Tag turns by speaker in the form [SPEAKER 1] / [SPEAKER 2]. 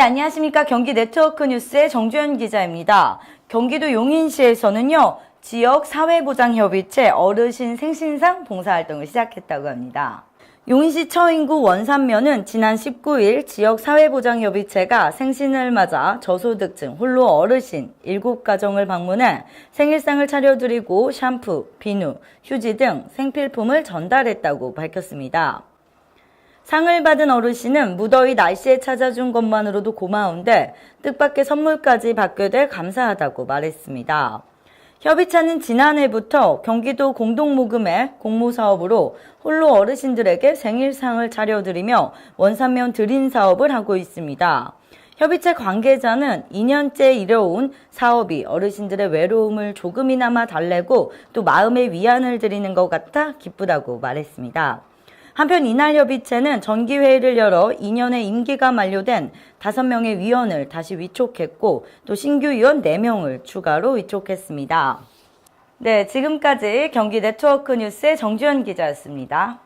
[SPEAKER 1] 네, 안녕하십니까. 경기 네트워크 뉴스의 정주현 기자입니다. 경기도 용인시에서는요, 지역 사회보장협의체 어르신 생신상 봉사활동을 시작했다고 합니다. 용인시 처인구 원산면은 지난 19일 지역 사회보장협의체가 생신을 맞아 저소득층 홀로 어르신 7가정을 방문해 생일상을 차려드리고 샴푸, 비누, 휴지 등 생필품을 전달했다고 밝혔습니다. 상을 받은 어르신은 무더위 날씨에 찾아준 것만으로도 고마운데 뜻밖의 선물까지 받게 돼 감사하다고 말했습니다. 협의체는 지난해부터 경기도 공동모금의 공모사업으로 홀로 어르신들에게 생일상을 차려드리며 원산면 드린 사업을 하고 있습니다. 협의체 관계자는 2년째 이뤄온 사업이 어르신들의 외로움을 조금이나마 달래고 또 마음의 위안을 드리는 것 같아 기쁘다고 말했습니다. 한편 이날 협의체는 정기회의를 열어 2년의 임기가 만료된 5명의 위원을 다시 위촉했고 또 신규 위원 4명을 추가로 위촉했습니다. 네, 지금까지 경기 네트워크 뉴스의 정주현 기자였습니다.